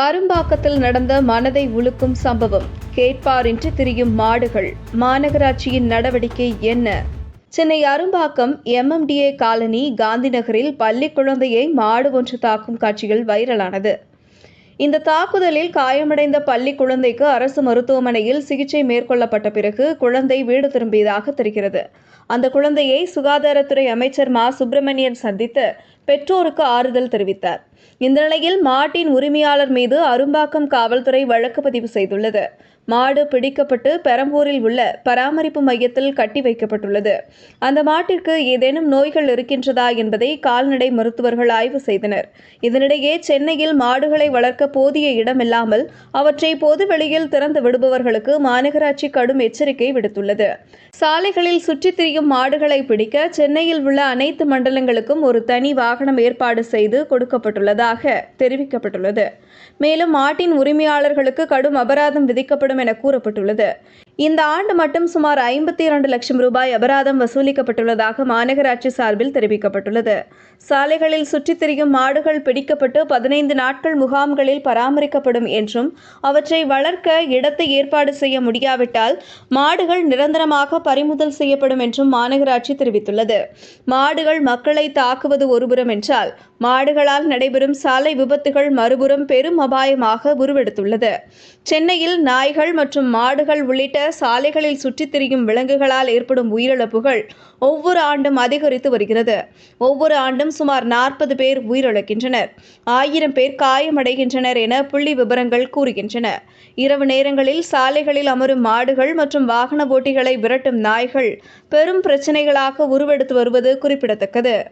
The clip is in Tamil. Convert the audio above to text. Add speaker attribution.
Speaker 1: அரும்பாக்கத்தில் நடந்த மனதை உலுக்கும் சம்பவம். கேட்பாரின்றி திரியும் மாடுகள். மாநகராட்சியின் நடவடிக்கை என்ன? சென்னை அரும்பாக்கம் எம்எம்டிஏ காலனி காந்தி நகரில் பள்ளி குழந்தையை மாடு ஒன்று தாக்கும் காட்சிகள் வைரலானது. இந்த தாக்குதலில் காயமடைந்த பள்ளி குழந்தைக்கு அரசு மருத்துவமனையில் சிகிச்சை மேற்கொள்ளப்பட்ட பிறகு குழந்தை வீடு திரும்பியதாக தெரிகிறது. அந்த குழந்தையை சுகாதாரத்துறை அமைச்சர் மா. சுப்பிரமணியன் சந்தித்து பெற்றோருக்கு ஆறுதல் தெரிவித்தார். இந்த நிலையில் மாட்டின் உரிமையாளர் மீது அரும்பாக்கம் காவல்துறை வழக்கு பதிவு செய்துள்ளது. மாடு பிடிக்கப்பட்டு பெரம்பூரில் உள்ள பராமரிப்பு மையத்தில் கட்டி வைக்கப்பட்டுள்ளது. அந்த மாட்டிற்கு ஏதேனும் நோய்கள் இருக்கின்றதா என்பதை கால்நடை மருத்துவர்கள் ஆய்வு செய்தனர். இதனிடையே சென்னையில் மாடுகளை வளர்க்க போதிய இடமில்லாமல் அவற்றை பொதுவெளியில் திறந்து விடுபவர்களுக்கு மாநகராட்சி கடும் எச்சரிக்கை விடுத்துள்ளது. சாலைகளில் சுற்றித் திரியும் மாடுகளை பிடிக்க சென்னையில் உள்ள அனைத்து மண்டலங்களுக்கும் ஒரு தனி வாகனம் ஏற்பாடு செய்து கொடுக்கப்பட்டுள்ளது. உள்ளதாக தெரிவிக்கப்பட்டுள்ளது. மேலும் ஆட்டின் உரிமையாளர்களுக்கு கடும் அபராதம் விதிக்கப்படும் என கூறப்பட்டுள்ளது. இந்த ஆண்டு மட்டும் சுமார் ஐம்பத்தி இரண்டு லட்சம் ரூபாய் அபராதம் வசூலிக்கப்பட்டுள்ளதாக மாநகராட்சி சார்பில் தெரிவிக்கப்பட்டுள்ளது. சாலைகளில் சுற்றித் திரியும் மாடுகள் பிடிக்கப்பட்டு பதினைந்து நாட்கள் முகாம்களில் பராமரிக்கப்படும் என்றும் அவற்றை வளர்க்க இடத்தை ஏற்பாடு செய்ய முடியாவிட்டால் மாடுகள் நிரந்தரமாக பறிமுதல் செய்யப்படும் என்றும் மாநகராட்சி தெரிவித்துள்ளது. மாடுகள் மக்களை தாக்குவது ஒருபுறம் என்றால் மாடுகளால் நடைபெறும் சாலை விபத்துகள் மறுபுறம் பெரும் அபாயமாக உருவெடுத்துள்ளது. சென்னையில் நாய்கள் மற்றும் மாடுகள் உள்ளிட்ட சாலைகளில் சுற்றித் திரியும் விலங்குகளால் ஏற்படும் உயிரிழப்புகள் ஒவ்வொரு ஆண்டும் அதிகரித்து வருகிறது. ஒவ்வொரு ஆண்டும் சுமார் நாற்பது பேர் உயிரிழக்கின்றனர். ஆயிரம் பேர் காயமடைகின்றனர் என புள்ளி விவரங்கள் கூறுகின்றன. இரவு நேரங்களில் சாலைகளில் அமரும் மாடுகள் மற்றும் வாகன ஓட்டிகளை விரட்டும் நாய்கள் பெரும் பிரச்சினைகளாக உருவெடுத்து வருவது குறிப்பிடத்தக்கது.